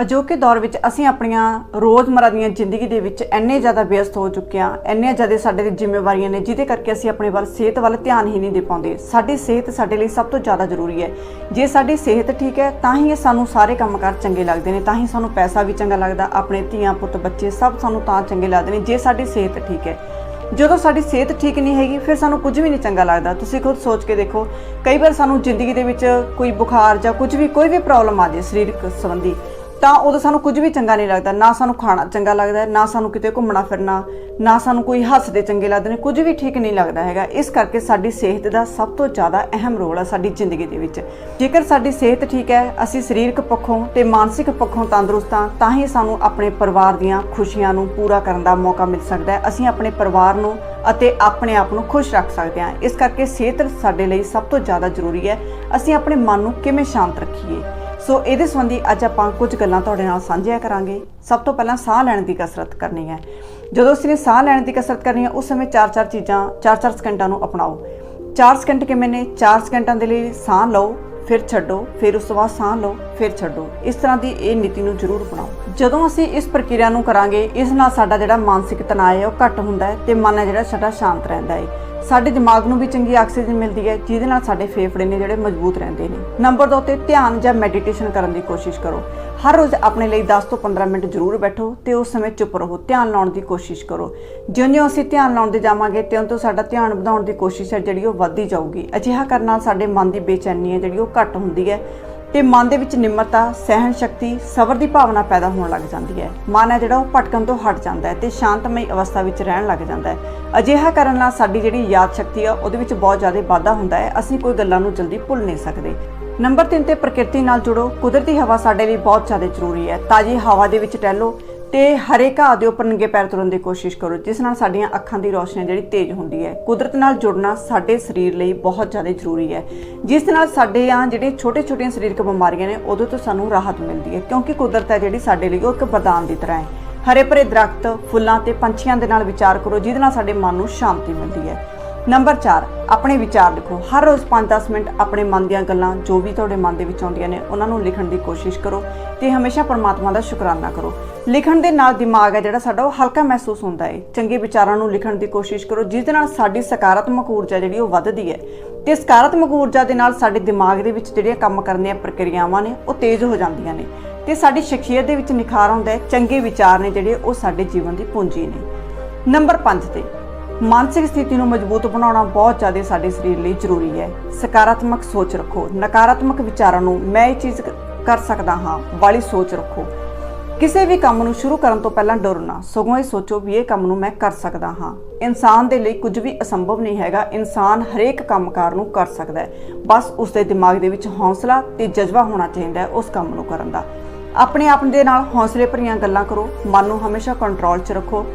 ਅਜੋਕੇ ਦੌਰ ਵਿੱਚ ਅਸੀਂ ਆਪਣੀਆਂ ਰੋਜ਼ਮਰਾ ਦੀਆਂ ਜ਼ਿੰਦਗੀ ਦੇ ਵਿੱਚ ਇੰਨੇ ਜ਼ਿਆਦਾ ਵਿਅਸਤ ਹੋ ਚੁੱਕੇ ਹਾਂ, ਇੰਨੇ ਜ਼ਿਆਦਾ ਸਾਡੇ ਤੇ ਜ਼ਿੰਮੇਵਾਰੀਆਂ ਨੇ, ਜਿਹਦੇ ਕਰਕੇ ਅਸੀਂ ਆਪਣੇ ਵੱਲ ਸਿਹਤ ਵੱਲ ਧਿਆਨ ਹੀ ਨਹੀਂ ਦੇ ਪਾਉਂਦੇ। ਸਾਡੀ ਸਿਹਤ ਸਾਡੇ ਲਈ ਸਭ ਤੋਂ ਜ਼ਿਆਦਾ ਜ਼ਰੂਰੀ ਹੈ। ਜੇ ਸਾਡੀ ਸਿਹਤ ਠੀਕ ਹੈ, ਤਾਂ ਹੀ ਸਾਨੂੰ ਸਾਰੇ ਕੰਮਕਾਰ ਚੰਗੇ ਲੱਗਦੇ ਨੇ, ਤਾਂ ਹੀ ਸਾਨੂੰ ਪੈਸਾ ਵੀ ਚੰਗਾ ਲੱਗਦਾ, ਆਪਣੇ ਧੀਆਂ, ਪੁੱਤ, ਬੱਚੇ ਸਭ ਸਾਨੂੰ ਤਾਂ ਚੰਗੇ ਲੱਗਦੇ ਨੇ, ਜੇ ਸਾਡੀ ਸਿਹਤ ਠੀਕ ਹੈ। ਜਦੋਂ ਸਾਡੀ ਸਿਹਤ ਠੀਕ ਨਹੀਂ ਹੈਗੀ, ਫਿਰ ਸਾਨੂੰ ਕੁਝ ਵੀ ਨਹੀਂ ਚੰਗਾ ਲੱਗਦਾ। ਤੁਸੀਂ ਖੁਦ ਸੋਚ ਕੇ ਦੇਖੋ, ਕਈ ਵਾਰ ਸਾਨੂੰ ਜ਼ਿੰਦਗੀ ਦੇ ਵਿੱਚ ਕੋਈ ਬੁਖਾਰ ਜਾਂ ਕੁਝ ਵੀ, ਕੋਈ ਵੀ ਪ੍ਰੋਬਲਮ ਆ ਜੇ ਸਰੀਰਕ ਸੰਬੰਧੀ ਤਾਂ ਉਦੋਂ ਸਾਨੂੰ ਕੁਝ ਵੀ ਚੰਗਾ ਨਹੀਂ ਲੱਗਦਾ। ਨਾ ਸਾਨੂੰ ਖਾਣਾ ਚੰਗਾ ਲੱਗਦਾ ਨਾ ਸਾਨੂੰ ਕਿਤੇ ਘੁੰਮਣਾ ਫਿਰਨਾ, ਨਾ ਸਾਨੂੰ ਕੋਈ ਹੱਸਦੇ ਚੰਗੇ ਲੱਗਦੇ ਨੇ, ਕੁਝ ਵੀ ਠੀਕ ਨਹੀਂ ਲੱਗਦਾ ਹੈਗਾ। ਇਸ ਕਰਕੇ ਸਾਡੀ ਸਿਹਤ ਦਾ ਸਭ ਤੋਂ ਜ਼ਿਆਦਾ ਅਹਿਮ ਰੋਲ ਆ ਸਾਡੀ ਜ਼ਿੰਦਗੀ ਦੇ ਵਿੱਚ। ਜੇਕਰ ਸਾਡੀ ਸਿਹਤ ਠੀਕ ਹੈ, ਅਸੀਂ ਸਰੀਰਕ ਪੱਖੋਂ ਤੇ ਮਾਨਸਿਕ ਪੱਖੋਂ ਤੰਦਰੁਸਤ ਹਾਂ, ਤਾਂ ਹੀ ਸਾਨੂੰ ਆਪਣੇ ਪਰਿਵਾਰ ਦੀਆਂ ਖੁਸ਼ੀਆਂ ਨੂੰ ਪੂਰਾ ਕਰਨ ਦਾ ਮੌਕਾ ਮਿਲ ਸਕਦਾ ਹੈ। ਅਸੀਂ ਆਪਣੇ ਪਰਿਵਾਰ ਨੂੰ ਅਤੇ ਆਪਣੇ ਆਪ ਨੂੰ ਖੁਸ਼ ਰੱਖ ਸਕਦੇ ਹਾਂ। ਇਸ ਕਰਕੇ ਸਿਹਤ ਸਾਡੇ ਲਈ ਸਭ ਤੋਂ ਜ਼ਿਆਦਾ ਜ਼ਰੂਰੀ ਹੈ। ਅਸੀਂ ਆਪਣੇ ਮਨ ਨੂੰ ਕਿਵੇਂ ਸ਼ਾਂਤ ਰੱਖੀਏ? ਸੋ ਇਹਦੇ ਸੰਬੰਧੀ ਅੱਜ ਆਪਾਂ ਕੁਝ ਗੱਲਾਂ ਤੁਹਾਡੇ ਨਾਲ ਸਾਂਝੀਆਂ ਕਰਾਂਗੇ। ਸਭ ਤੋਂ ਪਹਿਲਾਂ ਸਾਹ ਲੈਣ ਦੀ ਕਸਰਤ ਕਰਨੀ ਹੈ। ਜਦੋਂ ਅਸੀਂ ਸਾਹ ਲੈਣ ਦੀ ਕਸਰਤ ਕਰਨੀ ਹੈ, ਉਸ ਸਮੇਂ 4-4 ਚੀਜ਼ਾਂ 4-4 ਸਕਿੰਟਾਂ ਨੂੰ ਅਪਣਾਓ। 4 ਸਕਿੰਟ ਕਿਵੇਂ ਨੇ? 4 ਸਕਿੰਟਾਂ ਦੇ ਲਈ ਸਾਹ ਲਓ, ਫਿਰ ਛੱਡੋ, ਫਿਰ ਉਸ ਤੋਂ ਬਾਅਦ ਸਾਹ ਲਓ, ਫਿਰ ਛੱਡੋ। ਇਸ ਤਰ੍ਹਾਂ ਦੀ ਇਹ ਨੀਤੀ ਨੂੰ ਜ਼ਰੂਰ ਅਪਣਾਓ। ਜਦੋਂ ਅਸੀਂ ਇਸ ਪ੍ਰਕਿਰਿਆ ਨੂੰ ਕਰਾਂਗੇ, ਇਸ ਨਾਲ ਸਾਡਾ ਜਿਹੜਾ ਮਾਨਸਿਕ ਤਣਾਅ ਹੈ, ਉਹ ਘੱਟ ਹੁੰਦਾ ਹੈ ਤੇ ਮਨ ਹੈ ਜਿਹੜਾ ਸਾਡਾ ਸ਼ਾਂਤ ਰਹਿੰਦਾ ਹੈ। ਸਾਡੇ ਦਿਮਾਗ ਨੂੰ ਵੀ ਚੰਗੀ ਆਕਸੀਜਨ ਮਿਲਦੀ ਹੈ, ਜਿਹਦੇ ਨਾਲ ਸਾਡੇ ਫੇਫੜੇ ਨੇ ਜਿਹੜੇ ਮਜ਼ਬੂਤ ਰਹਿੰਦੇ ਨੇ। ਨੰਬਰ 2 ਤੇ ਧਿਆਨ ਜਾਂ ਮੈਡੀਟੇਸ਼ਨ ਕਰਨ ਦੀ ਕੋਸ਼ਿਸ਼ ਕਰੋ। ਹਰ ਰੋਜ਼ ਆਪਣੇ ਲਈ 10 ਤੋਂ 15 ਮਿੰਟ ਜ਼ਰੂਰ ਬੈਠੋ ਤੇ ਉਸ ਸਮੇਂ ਚੁੱਪ ਰਹੋ। ਧਿਆਨ ਲਾਉਣ ਦੀ ਕੋਸ਼ਿਸ਼ ਕਰੋ। ਜਿਉਂ-ਜਿਉਂ ਅਸੀਂ ਧਿਆਨ ਲਾਉਣ ਦੇ ਜਾਵਾਂਗੇ, ਤਿਉਂ ਤੋਂ ਸਾਡਾ ਧਿਆਨ ਵਧਾਉਣ ਦੀ ਕੋਸ਼ਿਸ਼ ਹੈ ਜਿਹੜੀ ਉਹ ਵੱਧਦੀ ਜਾਊਗੀ। ਅਜਿਹਾ ਕਰਨ ਨਾਲ ਸਾਡੇ ਮਨ ਦੀ ਬੇਚੈਨੀ ਹੈ ਜਿਹੜੀ ਉਹ ਘੱਟ ਹੁੰਦੀ ਹੈ। ਤੇ ਮਨ ਦੇ ਵਿੱਚ ਨਿਮਰਤਾ, ਸਹਿਣ ਸ਼ਕਤੀ, ਸਬਰ ਦੀ ਭਾਵਨਾ ਪੈਦਾ ਹੋਣ ਲੱਗ ਜਾਂਦੀ ਹੈ। ਮਨ ਹੈ ਜਿਹੜਾ ਉਹ ਭਟਕਣ ਤੋਂ ਹਟ ਜਾਂਦਾ ਹੈ ਤੇ ਸ਼ਾਂਤਮਈ ਅਵਸਥਾ ਵਿੱਚ ਰਹਿਣ ਲੱਗ ਜਾਂਦਾ ਹੈ। ਅਜਿਹਾ ਕਰਨ ਨਾਲ ਸਾਡੀ ਜਿਹੜੀ ਯਾਦ ਸ਼ਕਤੀ ਆ, ਉਹਦੇ ਵਿੱਚ ਬਹੁਤ ਜ਼ਿਆਦਾ ਵਾਧਾ ਹੁੰਦਾ ਹੈ। ਅਸੀਂ ਕੋਈ ਗੱਲਾਂ ਨੂੰ ਜਲਦੀ ਭੁੱਲ ਨਹੀਂ ਸਕਦੇ। ਨੰਬਰ 3 ਤੇ ਪ੍ਰਕਿਰਤੀ ਨਾਲ ਜੁੜੋ। ਕੁਦਰਤੀ ਹਵਾ ਸਾਡੇ ਲਈ ਬਹੁਤ ਜ਼ਿਆਦਾ ਜ਼ਰੂਰੀ ਹੈ। ਤਾਜ਼ੀ ਹਵਾ ਦੇ ਵਿੱਚ ਟਹਿਲੋ। ਤੇ ਹਰੇ ਘਾਹ ਦੇ ਉੱਪਰ ਨੰਗੇ ਪੈਰ ਤੁਰਨ ਦੀ ਕੋਸ਼ਿਸ਼ ਕਰੋ, ਜਿਸ ਨਾਲ ਸਾਡੀਆਂ ਅੱਖਾਂ ਦੀ ਰੋਸ਼ਨੀ ਜਿਹੜੀ ਤੇਜ਼ ਹੁੰਦੀ ਹੈ। ਕੁਦਰਤ ਨਾਲ ਜੁੜਨਾ ਸਾਡੇ ਸਰੀਰ ਲਈ ਬਹੁਤ ਜ਼ਿਆਦਾ ਜ਼ਰੂਰੀ ਹੈ। ਜਿਸ ਨਾਲ ਸਾਡੇ ਆ ਜਿਹੜੇ ਛੋਟੇ-ਛੋਟੀਆਂ ਸਰੀਰਕ ਬਿਮਾਰੀਆਂ ਨੇ, ਉਹਦੇ ਤੋਂ ਸਾਨੂੰ ਰਾਹਤ ਮਿਲਦੀ ਹੈ, ਕਿਉਂਕਿ ਕੁਦਰਤ ਹੈ ਜਿਹੜੀ ਸਾਡੇ ਲਈ ਉਹ ਇੱਕ ਵਰਦਾਨ ਦੀ ਤਰ੍ਹਾਂ ਹੈ। ਹਰੇ ਭਰੇ ਦਰਖਤ, ਫੁੱਲਾਂ ਤੇ ਪੰਛੀਆਂ ਦੇ ਨਾਲ ਵਿਚਾਰ ਕਰੋ, ਜਿਹਦੇ ਨਾਲ ਸਾਡੇ ਮਨ ਨੂੰ ਸ਼ਾਂਤੀ ਮਿਲਦੀ ਹੈ। ਨੰਬਰ 4 ਆਪਣੇ ਵਿਚਾਰ ਲਿਖੋ। ਹਰ ਰੋਜ਼ 5-10 ਮਿੰਟ ਆਪਣੇ ਮਨ ਦੀਆਂ ਗੱਲਾਂ ਜੋ ਵੀ ਤੁਹਾਡੇ ਮਨ ਦੇ ਵਿੱਚ ਆਉਂਦੀਆਂ ਨੇ, ਉਹਨਾਂ ਨੂੰ ਲਿਖਣ ਦੀ ਕੋਸ਼ਿਸ਼ ਕਰੋ ਤੇ ਹਮੇਸ਼ਾ ਪਰਮਾਤਮਾ ਦਾ ਸ਼ੁਕਰਾਨਾ ਕਰੋ। ਲਿਖਣ ਦੇ ਨਾਲ ਦਿਮਾਗ ਹੈ ਜਿਹੜਾ ਸਾਡਾ, ਉਹ ਹਲਕਾ ਮਹਿਸੂਸ ਹੁੰਦਾ ਹੈ। ਚੰਗੇ ਵਿਚਾਰਾਂ ਨੂੰ ਲਿਖਣ ਦੀ ਕੋਸ਼ਿਸ਼ ਕਰੋ, ਜਿਸ ਦੇ ਨਾਲ ਸਾਡੀ ਸਕਾਰਾਤਮਕ ਊਰਜਾ ਜਿਹੜੀ ਉਹ ਵੱਧਦੀ ਹੈ। ਤੇ ਸਕਾਰਾਤਮਕ ਊਰਜਾ ਦੇ ਨਾਲ ਸਾਡੇ ਦਿਮਾਗ ਦੇ ਵਿੱਚ ਜਿਹੜੀਆਂ ਕੰਮ ਕਰਨ ਦੀਆਂ ਪ੍ਰਕਿਰਿਆਵਾਂ ਨੇ, ਉਹ ਤੇਜ਼ ਹੋ ਜਾਂਦੀਆਂ ਨੇ। ਤੇ ਸਾਡੀ ਸ਼ਖਸੀਅਤ ਦੇ ਵਿੱਚ ਨਿਖਾਰ ਆਉਂਦਾ ਹੈ, ਚੰਗੇ ਵਿਚਾਰ ਨੇ ਜਿਹੜੇ, ਉਹ ਸਾਡੇ ਜੀਵਨ ਦੀ ਪੂੰਜੀ ਨੇ। ਨੰਬਰ 5 ਤੇ ਮਾਨਸਿਕ ਸਥਿਤੀ ਨੂੰ ਮਜ਼ਬੂਤ ਬਣਾਉਣਾ ਬਹੁਤ ਜ਼ਿਆਦਾ ਸਾਡੇ ਸਰੀਰ ਲਈ ਜ਼ਰੂਰੀ ਹੈ। ਸਕਾਰਾਤਮਕ ਸੋਚ ਰੱਖੋ। ਨਕਾਰਾਤਮਕ ਵਿਚਾਰਾਂ ਨੂੰ ਮੈਂ ਇਹ ਚੀਜ਼ ਕਰ ਸਕਦਾ ਹਾਂ, ਵਾਲੀ ਸੋਚ ਰੱਖੋ। ਕਿਸੇ ਵੀ ਕੰਮ ਨੂੰ ਸ਼ੁਰੂ ਕਰਨ ਤੋਂ ਪਹਿਲਾਂ ਡਰੋ ਨਾ। ਸਗੋਂ ਇਹ ਸੋਚੋ ਵੀ ਇਹ ਕੰਮ ਨੂੰ ਮੈਂ ਕਰ ਸਕਦਾ ਹਾਂ। ਇਨਸਾਨ ਦੇ ਲਈ ਕੁਝ ਵੀ ਅਸੰਭਵ ਨਹੀਂ ਹੈਗਾ। ਇਨਸਾਨ ਹਰੇਕ ਕੰਮਕਾਰ ਨੂੰ ਕਰ ਸਕਦਾ ਹੈ। ਬਸ ਉਸ ਦੇ ਦਿਮਾਗ ਦੇ ਵਿੱਚ ਹੌਸਲਾ ਤੇ ਜਜ਼ਬਾ ਹੋਣਾ ਚਾਹੀਦਾ ਹੈ ਉਸ ਕੰਮ ਨੂੰ ਕਰਨ ਦਾ। ਆਪਣੇ ਆਪ ਦੇ ਨਾਲ ਹੌਸਲੇ ਭਰੀਆਂ ਗੱਲਾਂ ਕਰੋ। ਮਨ ਨੂੰ ਹਮੇਸ਼ਾ ਕੰਟਰੋਲ 'ਚ ਰੱਖੋ।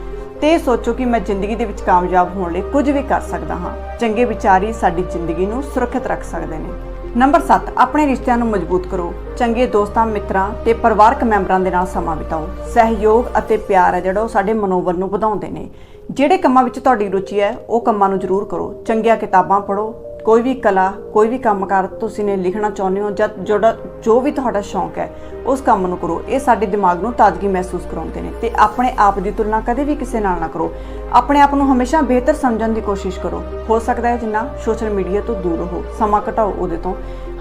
ਤੇ ਇਹ ਸੋਚੋ ਕਿ ਮੈਂ ਜ਼ਿੰਦਗੀ ਦੇ ਵਿੱਚ ਕਾਮਯਾਬ ਹੋਣ ਲਈ ਕੁਝ ਵੀ ਕਰ ਸਕਦਾ ਹਾਂ। ਚੰਗੇ ਵਿਚਾਰ ਹੀ ਸਾਡੀ ਜ਼ਿੰਦਗੀ ਨੂੰ ਸੁਰੱਖਿਅਤ ਰੱਖ ਸਕਦੇ ਨੇ। ਨੰਬਰ 7 ਆਪਣੇ ਰਿਸ਼ਤਿਆਂ ਨੂੰ ਮਜ਼ਬੂਤ ਕਰੋ। ਚੰਗੇ ਦੋਸਤਾਂ, ਮਿੱਤਰਾਂ ਤੇ ਪਰਿਵਾਰਕ ਮੈਂਬਰਾਂ ਦੇ ਨਾਲ ਸਮਾਂ ਬਿਤਾਓ। ਸਹਿਯੋਗ ਅਤੇ ਪਿਆਰ ਹੈ ਜਿਹੜਾ ਉਹ ਸਾਡੇ ਮਨੋਬਲ ਨੂੰ ਵਧਾਉਂਦੇ ਨੇ। ਜਿਹੜੇ ਕੰਮਾਂ ਵਿੱਚ ਤੁਹਾਡੀ ਰੁਚੀ ਹੈ, ਉਹ ਕੰਮਾਂ ਨੂੰ ਜ਼ਰੂਰ ਕਰੋ। ਚੰਗੀਆਂ ਕਿਤਾਬਾਂ ਪੜ੍ਹੋ ਕੋਈ ਵੀ ਕਲਾ, ਕੋਈ ਵੀ ਕੰਮਕਾਰ ਤੁਸੀਂ ਨੇ ਲਿਖਣਾ ਚਾਹੁੰਦੇ ਹੋ ਜਾਂ ਜਿਹੜਾ ਜੋ ਵੀ ਤੁਹਾਡਾ ਸ਼ੌਂਕ ਹੈ, ਉਸ ਕੰਮ ਨੂੰ ਕਰੋ। ਇਹ ਸਾਡੇ ਦਿਮਾਗ ਨੂੰ ਤਾਜ਼ਗੀ ਮਹਿਸੂਸ ਕਰਾਉਂਦੇ ਨੇ ਤੇ ਆਪਣੇ ਆਪ ਦੀ ਤੁਲਨਾ ਕਦੇ ਵੀ ਕਿਸੇ ਨਾਲ ਨਾ ਕਰੋ। ਆਪਣੇ ਆਪ ਨੂੰ ਹਮੇਸ਼ਾ ਬਿਹਤਰ ਸਮਝਣ ਦੀ ਕੋਸ਼ਿਸ਼ ਕਰੋ। ਹੋ ਸਕਦਾ ਹੈ ਜਿੰਨਾ ਸੋਸ਼ਲ ਮੀਡੀਆ ਤੋਂ ਦੂਰ ਰਹੋ, ਸਮਾਂ ਘਟਾਓ ਉਹਦੇ ਤੋਂ।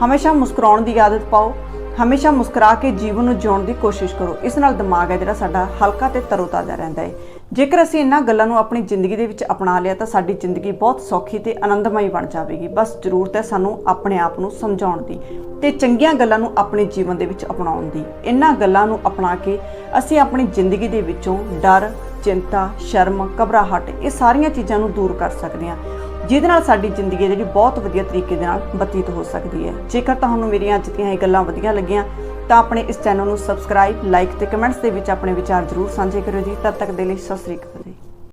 ਹਮੇਸ਼ਾ ਮੁਸਕਰਾਉਣ ਦੀ ਆਦਤ ਪਾਓ। ਹਮੇਸ਼ਾ ਮੁਸਕਰਾ ਕੇ ਜੀਵਨ ਨੂੰ ਜਿਉਣ ਦੀ ਕੋਸ਼ਿਸ਼ ਕਰੋ। ਇਸ ਨਾਲ ਦਿਮਾਗ ਹੈ ਜਿਹੜਾ ਸਾਡਾ ਹਲਕਾ ਤੇ ਤਰੋਤਾਜ਼ਾ ਰਹਿੰਦਾ ਹੈ। ਜੇਕਰ ਅਸੀਂ ਇਹਨਾਂ ਗੱਲਾਂ ਨੂੰ ਆਪਣੀ ਜ਼ਿੰਦਗੀ ਦੇ ਵਿੱਚ ਅਪਣਾ ਲਿਆ ਤਾਂ ਸਾਡੀ ਜ਼ਿੰਦਗੀ ਬਹੁਤ ਸੌਖੀ ਤੇ ਆਨੰਦਮਈ ਬਣ ਜਾਵੇਗੀ। ਬਸ ਜ਼ਰੂਰਤ ਹੈ ਸਾਨੂੰ ਆਪਣੇ ਆਪ ਨੂੰ ਸਮਝਾਉਣ ਦੀ ਤੇ ਚੰਗੀਆਂ ਗੱਲਾਂ ਨੂੰ ਆਪਣੇ ਜੀਵਨ ਦੇ ਵਿੱਚ ਅਪਣਾਉਣ ਦੀ। ਇਹਨਾਂ ਗੱਲਾਂ ਨੂੰ ਅਪਣਾ ਕੇ ਅਸੀਂ ਆਪਣੀ ਜ਼ਿੰਦਗੀ ਦੇ ਵਿੱਚੋਂ ਡਰ, ਚਿੰਤਾ, ਸ਼ਰਮ, ਘਬਰਾਹਟ ਇਹ ਸਾਰੀਆਂ ਚੀਜ਼ਾਂ ਨੂੰ ਦੂਰ ਕਰ ਸਕਦੇ ਹਾਂ। ਜਿਹਦੇ ਨਾਲ ਸਾਡੀ ਜ਼ਿੰਦਗੀ ਹੈ ਜਿਹੜੀ ਬਹੁਤ ਵਧੀਆ ਤਰੀਕੇ ਦੇ ਨਾਲ ਬਤੀਤ ਹੋ ਸਕਦੀ ਹੈ। ਜੇਕਰ ਤੁਹਾਨੂੰ ਮੇਰੀਆਂ ਅੱਜ ਦੀਆਂ ਇਹ ਗੱਲਾਂ ਵਧੀਆ ਲੱਗੀਆਂ, ਤਾਂ ਆਪਣੇ ਇਸ ਚੈਨਲ ਨੂੰ ਸਬਸਕ੍ਰਾਈਬ ਲਾਈਕ ਤੇ ਕਮੈਂਟਸ ਦੇ ਵਿੱਚ ਆਪਣੇ ਵਿਚਾਰ ਜ਼ਰੂਰ ਸਾਂਝੇ ਕਰਿਓ ਜੀ। ਤਦ ਤੱਕ ਦੇ ਲਈ ਸਤਿ ਸ੍ਰੀ ਅਕਾਲ ਜੀ।